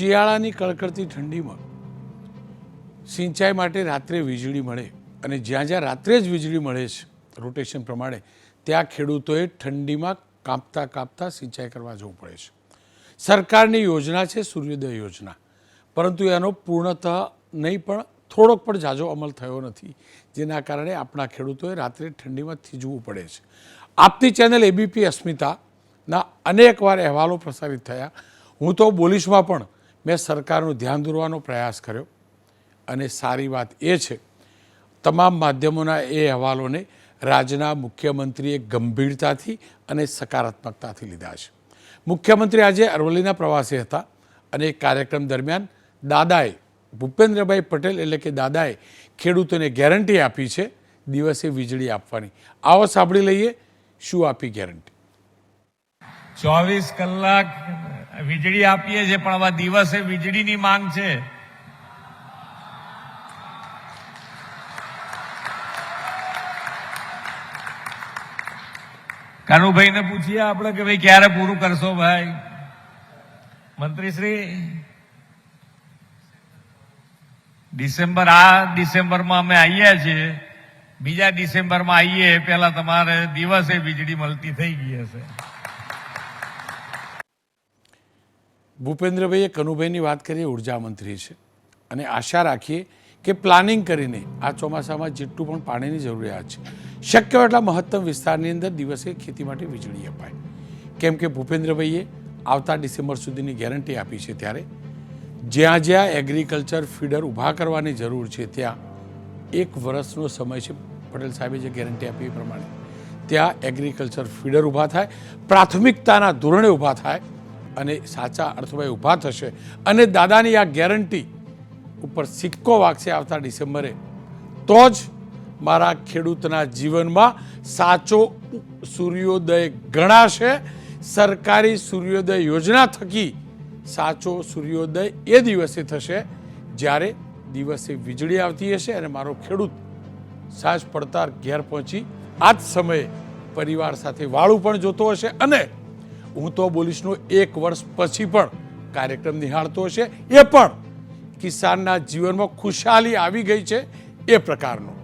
શિયાળાની કડકડતી ઠંડીમાં સિંચાઈ માટે રાત્રે વીજળી મળે અને જ્યાં જ્યાં રાત્રે જ વીજળી મળે છે રોટેશન પ્રમાણે, ત્યાં ખેડૂતોએ ઠંડીમાં કાપતા કાપતા સિંચાઈ કરવા જવું પડે છે. સરકારની યોજના છે, સૂર્યોદય યોજના. પરંતુ એનો પૂર્ણતઃ નહીં, પણ થોડોક પણ જાજો અમલ થયો નથી, જેના કારણે આપણા ખેડૂતોએ રાત્રે ઠંડીમાં થીજવું પડે છે. આપની ચેનલ એબીપી અસ્મિતાના અનેકવાર અહેવાલો પ્રસારિત થયા. હું તો બોલીશમાં પણ મેં સરકારનું ધ્યાન દોરવાનો પ્રયાસ કર્યો અને સારી વાત એ છે, તમામ માધ્યમોના એ અહેવાલોને રાજ્યના મુખ્યમંત્રીએ ગંભીરતાથી અને સકારાત્મકતાથી લીધા છે. મુખ્યમંત્રી આજે અરવલ્લીના પ્રવાસે હતા અને કાર્યક્રમ દરમિયાન દાદાએ, ભૂપેન્દ્રભાઈ પટેલ એટલે કે દાદાએ ખેડૂતોને ગેરંટી આપી છે, દિવસે વીજળી આપવાની. આવો સાંભળી લઈએ, શું આપી ગેરંટી? ચોવીસ કલાક વીજળી આપીએ છીએ, પણ આવા દિવસે વીજળીની માંગ છે. કાનુભાઈને પૂછીએ આપણે કે ભાઈ, ક્યારે પૂરું કરશો ભાઈ? મંત્રીશ્રી, ડિસેમ્બર, આ ડિસેમ્બરમાં અમે આવીએ છીએ. બીજા ડિસેમ્બરમાં આવીએ, પહેલા તમારે દિવસે વીજળી મળતી થઈ ગઈ હશે. ભૂપેન્દ્રભાઈએ કનુભાઈની વાત કરીએ, ઊર્જા મંત્રી છે. અને આશા રાખીએ કે પ્લાનિંગ કરીને આ ચોમાસામાં જેટલું પણ પાણીની જરૂરિયાત છે. શક્ય એટલા મહત્તમ વિસ્તારની અંદર દિવસે ખેતી માટે વીજળી અપાય. કેમ કે ભૂપેન્દ્રભાઈએ આવતા ડિસેમ્બર સુધીની ગેરંટી આપી છે ત્યારે જ્યાં જ્યાં એગ્રીકલ્ચર ફીડર ઊભા કરવાની જરૂર છે, ત્યાં એક વર્ષનો સમય છે, પટેલ સાહેબે જે ગેરંટી આપી એ પ્રમાણે. ત્યાં એગ્રીકલ્ચર ફીડર ઊભા થાય, પ્રાથમિકતાના ધોરણે ઊભા થાય અને સાચા અર્થમાં ઊભા થશે. અને દાદાની આ ગેરંટી ઉપર સિક્કો વાગશે આવતા ડિસેમ્બરે. તો જ મારા ખેડૂતના જીવનમાં સાચો સૂર્યોદય ગણાશે. સરકારી સૂર્યોદય યોજના થકી સાચો સૂર્યોદય એ દિવસે થશે, જ્યારે દિવસે વીજળી આવતી હશે અને મારો ખેડૂત સાંજ પડતાર ઘેર પહોંચી આ જ સમયે પરિવાર સાથે વાળું પણ જોતો હશે અને હું તો બોલીશનો એક વર્ષ પછી પણ કાર્યક્રમ નિહાળતો હશે. એ પણ કિસાનના જીવનમાં ખુશાલી આવી ગઈ છે એ પ્રકારનો.